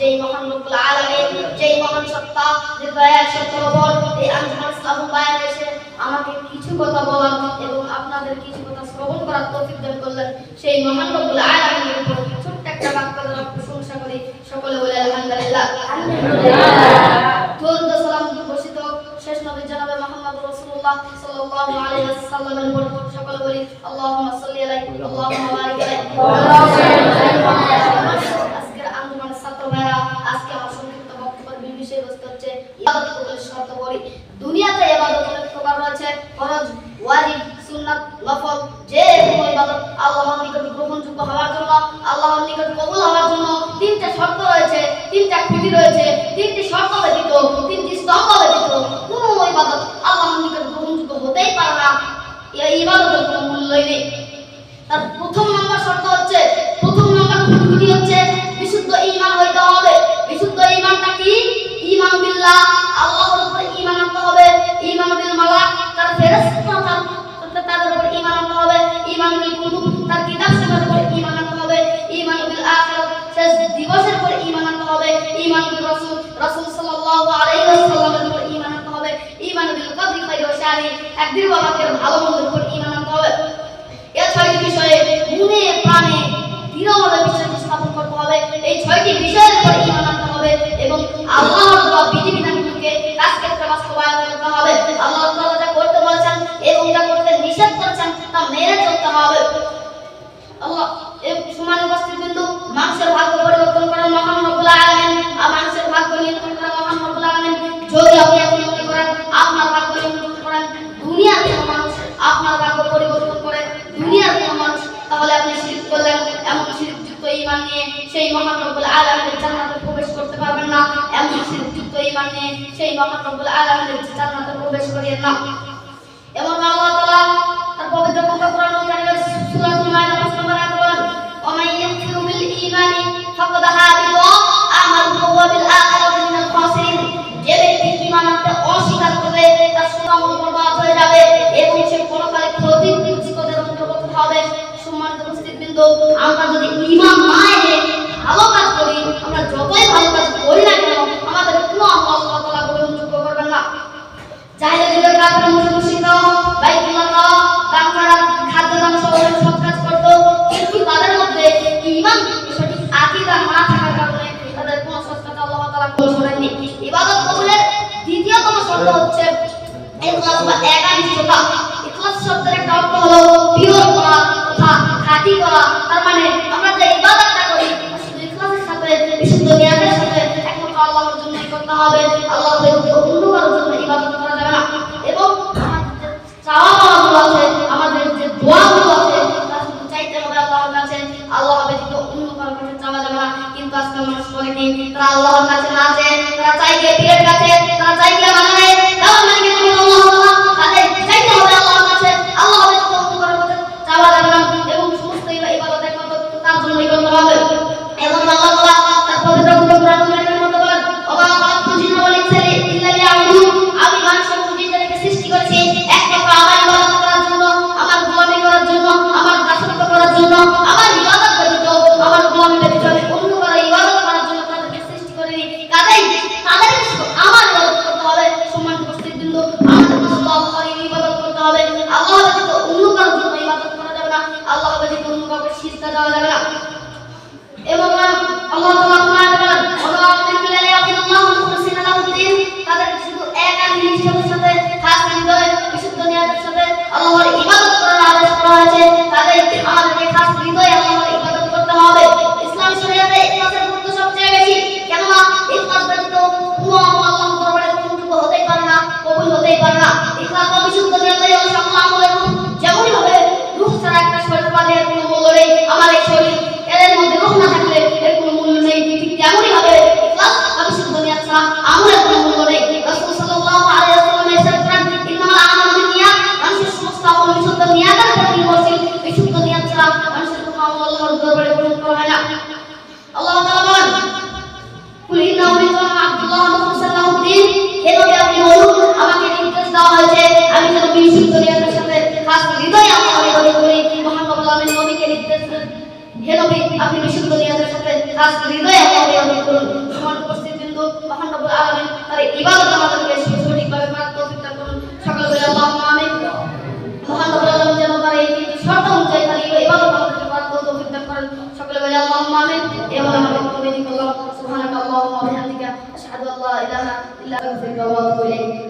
যেই মহান রব্বুল আলামিন যেই মহান সত্তা যে দয়া সত্তবর এই আঞ্জুমান বায়ান এসে আমাকে কিছু কথা বলার এবং আপনাদের কিছু কথা শ্রবণ করার তৌফিক দান করলেন। সেই মহান রব্বুল আলামিনের উপর ছোট্ট একটা বাক্য দ্বারা প্রশংসা করি। সকলে বলে আলহামদুলিল্লাহ। দরুদ সালাম বসিত শেষ নবী জনাবে মুহাম্মদ রাসূলুল্লাহ সাল্লাল্লাহু আলাইহি ওয়াসাল্লামের উপর সকলে বলি, আল্লাহুম্মা সাল্লি আলাইহি, আল্লাহুম্মা বারিক আলাইহি আল্লাহুম্মা সাল্লি আলাইহি। সাথে বলি। দুনিয়াতে ইবাদতের প্রকার রয়েছে ফরজ, ওয়াজিব, সুন্নাত, নফল। যে কোনো ইবাদত আল্লাহর নিকট গ্রহণযোগ্য হওয়ার জন্য, আল্লাহর নিকট কবুল হওয়ার জন্য তিনটে শর্ত রয়েছে, তিনটে খুঁটি রয়েছে, তিনটি শর্ত ব্যতীত, তিনটি স্তম্ভ ব্যতীত কোনো ইবাদত আল্লাহর নিকট গ্রহণযোগ্য হতেই পারে না। এই ইবাদতের কোনো মূল্যই নেই। তার প্রথম একদিন ভালো মন্দের উপর ইমান আনতে হবে এ ছয়টি বিষয়ে মনে প্রাণে দৃঢ়ভাবে বিশ্বাস স্থাপন করতে হবে। এই ছয়টি বিষয়ের উপর ইমান আনতে হবে এবং আল্লাহ আপনার বাক্য পরিবর্তন করে দুনিয়ার কোনো মানুষ, তাহলে আপনি শিরিক করলেন, এমন শিরিকযুক্ত ইমান নিয়ে সেই মহান রব্বুল আলামিনের জান্নাতে প্রবেশ করতে পারবেন না। এমন শিরিকযুক্ত ইমান নিয়ে সেই মহান রব্বুল আলামিনের জান্নাতে প্রবেশ করিয়ে না। এবং আল্লাহ তাআলা তার পবিত্র পবিত্র কোরআন শরীফের সূরাতুল মাইদা 5 নম্বর আয়াত বলেন ওয়া মান ঈমানি ফাকাদ ইবাদত কবুলের দ্বিতীয়তম শর্ত হচ্ছে ইখলাস বা একাগ্রতা ইখলাস শব্দের কষ্ট মানুষ করে দিন তারা আল্লাহর কাছে না আছে তারা চাই দিয়ে কাছে, তারা চাই দিয়ে বানাবে তাও মানে এবং আল্লাহ আল্লাহ বলেন আল্লাহ তাদের শুধু এক আঙ্গুলি দেওয়া আমি যেন বিশুদ্ধ দুনিয়ার সাথে খাস হৃদয় আমি আমি মনে করি। মোহাম্মদ আমি নবীকে নির্দেশ হে নবী, আপনি বিশুদ্ধ দুনিয়ার সাথে খাস হৃদয় আমি আমি মনে করুন। আমার উপস্থিত বিন্দু মোহাম্মদ আলমিন তার ইবাদত আমাদেরকে সঠিকভাবে মাত্র চিন্তা করুন। সকালবেলা আল্লাহ আমি মোহাম্মদ আলমিন যেন তার এই শর্ত অনুযায়ী তার ইবাদত আমাদেরকে মাত্র চিন্তা করেন। সকালবেলা আল্লাহ আমি এবং আমাদের কমিটি করলাম سبحانك اللهم وبحمدك أشهد أن لا إله إلا أنت أستغفرك وأتوب إليك